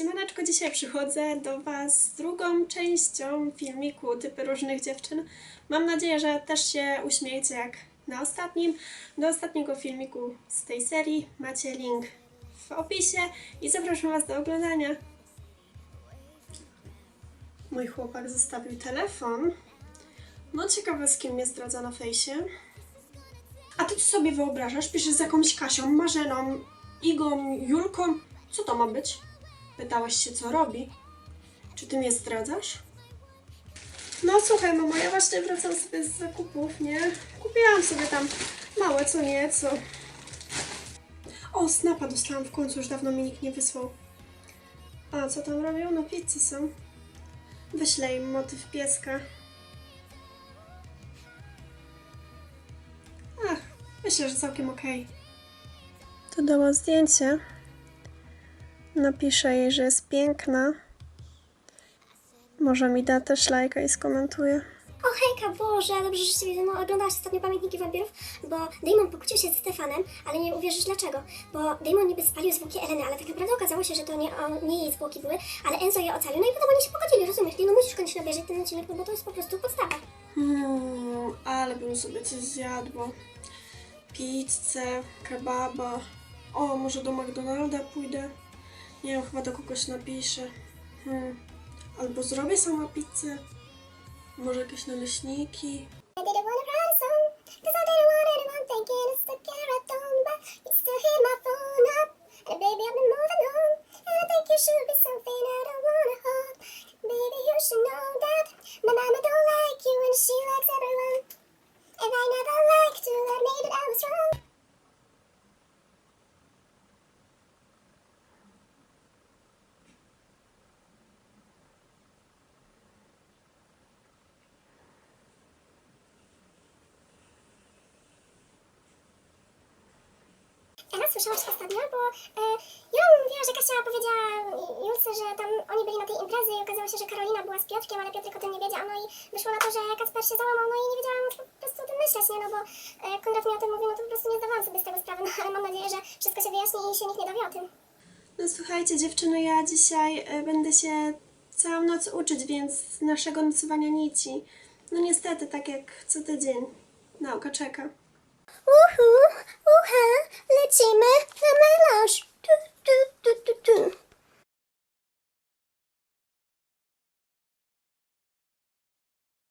Siemaneczko, dzisiaj przychodzę do Was z drugą częścią filmiku Typy różnych dziewczyn. Mam nadzieję, że też się uśmiejecie jak na ostatnim. Do ostatniego filmiku z tej serii macie link w opisie i zapraszam Was do oglądania. Mój chłopak zostawił telefon. No ciekawe z kim mnie zdradza na fejsie. A ty co sobie wyobrażasz? Piszesz z jakąś Kasią, Marzeną, Igą, Julką? Co to ma być? Pytałaś się, co robi? Czy ty mnie zdradzasz? No słuchaj, mamo, ja właśnie wracam sobie z zakupów, nie? Kupiłam sobie tam małe co nieco. O, snapa dostałam w końcu, już dawno mi nikt nie wysłał. A, co tam robią? No pizzy są. Wyślę im motyw pieska. Ach, myślę, że całkiem okej. Dodała zdjęcie. Napiszę jej, że jest piękna. Może mi da też lajka i skomentuje. O hejka, Boże, dobrze, że sobie no, oglądasz ostatnio Pamiętniki Wampirów, bo Damon pokłócił się z Stefanem, ale nie uwierzysz dlaczego, bo Damon niby spalił zwłoki Eleny, ale tak naprawdę okazało się, że to nie, on, nie jej zwłoki były, ale Enzo je ocalił, no i potem oni się pogodzili, rozumiesz? Nie, no musisz koniecznie obejrzeć ten odcinek, no bo to jest po prostu podstawa. Hmm, ale bym sobie coś zjadła. Pizzę, kebaba. O, może do McDonalda pójdę. Nie wiem, chyba do kogoś napiszę. Hmm. Albo zrobię sama pizzę. Może jakieś naleśniki. Słyszałaś ostatnio, bo e, mi mówiła, że Kasia powiedziała Julce, że tam oni byli na tej imprezy i okazało się, że Karolina była z Piotrkiem, ale Piotrek o tym nie wiedział, no i wyszło na to, że Kacper się załamał, no i nie wiedziałam po prostu o tym myśleć, nie, no bo e, Konrad mi o tym mówił, no to po prostu nie zdawałam sobie z tego sprawy, no ale mam nadzieję, że wszystko się wyjaśni i się nikt nie dowie o tym. No słuchajcie, dziewczyny, ja dzisiaj e, będę się całą noc uczyć, więc z naszego nocowania nici. No niestety, tak jak co tydzień. Nauka czeka. Uhu, lecimy na melanż.